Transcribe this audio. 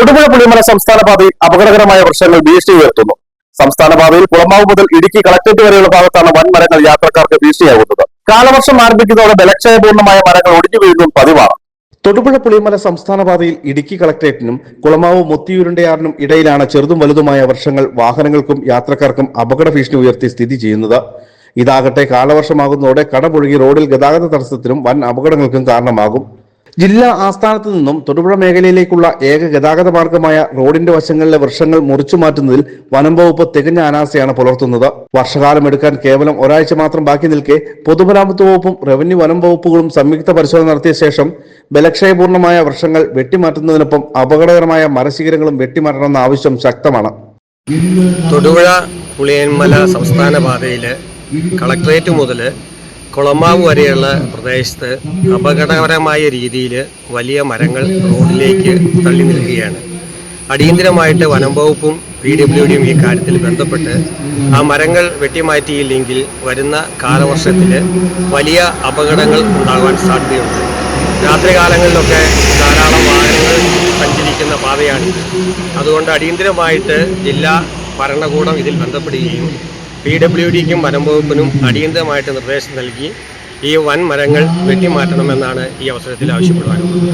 തൊടുപുഴ പുളിമല സംസ്ഥാന പാതയിൽ അപകടകരമായ വൃക്ഷങ്ങൾ ഭീഷണി ഉയർത്തുന്നു. സംസ്ഥാന പാതയിൽ കുളമാവ് മുതൽ ഇടുക്കി കളക്ടറേറ്റ് വരെയുള്ള ഭാഗത്താണ് വൻമരങ്ങൾ യാത്രക്കാർക്ക് ഭീഷണിയാകുന്നത്. കാലവർഷം ആരംഭിക്കുന്നതോടെ ബലക്ഷയപൂർണമായ മരങ്ങൾ ഒടിഞ്ഞു വീഴുന്നതും പതിവാണ്. തൊടുപുഴ പുളിമല സംസ്ഥാന പാതയിൽ ഇടുക്കി കളക്ടറേറ്റിനും കുളമാവ് മുത്തിയൂരുണ്ടയാറിനും ഇടയിലാണ് ചെറുതും വലുതുമായ വർഷങ്ങൾ വാഹനങ്ങൾക്കും യാത്രക്കാർക്കും അപകട ഭീഷണി ഉയർത്തി സ്ഥിതി ചെയ്യുന്നത്. ഇതാകട്ടെ കാലവർഷമാകുന്നതോടെ കടപുഴകി റോഡിൽ ഗതാഗത തടസ്സത്തിനും വൻ അപകടങ്ങൾക്കും കാരണമാകും. ജില്ലാ ആസ്ഥാനത്ത് നിന്നും തൊടുപുഴ മേഖലയിലേക്കുള്ള ഏക ഗതാഗത മാർഗമായ റോഡിന്റെ വശങ്ങളിലെ വൃക്ഷങ്ങൾ മുറിച്ചു മാറ്റുന്നതിൽ വനം വകുപ്പ് തികഞ്ഞ അനാസയാണ് പുലർത്തുന്നത്. വർഷകാലം എടുക്കാൻ കേവലം ഒരാഴ്ച മാത്രം ബാക്കി നിൽക്കെ പൊതുമരാമത്ത് വകുപ്പും റവന്യൂ വനം വകുപ്പുകളും സംയുക്ത പരിശോധന നടത്തിയ ശേഷം ബലക്ഷയപൂർണമായ വൃക്ഷങ്ങൾ വെട്ടിമാറ്റുന്നതിനൊപ്പം അപകടകരമായ മരശിഖരങ്ങളും വെട്ടിമാറ്റണമെന്ന ആവശ്യം ശക്തമാണ്. തൊടുപുഴ പുളിയന്മല സംസ്ഥാന പാതയിലെ കളക്ട്രേറ്റ് മുതൽ കുളമാവ് വരെയുള്ള പ്രദേശത്ത് അപകടകരമായ രീതിയിൽ വലിയ മരങ്ങൾ റോഡിലേക്ക് തള്ളി നിൽക്കുകയാണ്. അടിയന്തിരമായിട്ട് വനം വകുപ്പും പി ഡബ്ല്യു ഡിയും ഈ കാര്യത്തിൽ ബന്ധപ്പെട്ട് ആ മരങ്ങൾ വെട്ടിമാറ്റിയില്ലെങ്കിൽ വരുന്ന കാലവർഷത്തിൽ വലിയ അപകടങ്ങൾ ഉണ്ടാകാൻ സാധ്യതയുണ്ട്. രാത്രികാലങ്ങളിലൊക്കെ ധാരാളം വാഹനങ്ങൾ സഞ്ചരിക്കുന്ന പാതയാണിത്. അതുകൊണ്ട് അടിയന്തിരമായിട്ട് ജില്ലാ ഭരണകൂടം ഇതിൽ ബന്ധപ്പെടുകയും പി ഡബ്ല്യു ഡിക്കും വനം വകുപ്പിനും അടിയന്തരമായിട്ട് നിർദ്ദേശം നൽകി ഈ വൻ മരങ്ങൾ വെട്ടിമാറ്റണമെന്നാണ് ഈ അവസരത്തിൽ ആവശ്യപ്പെടുവാനുള്ളത്.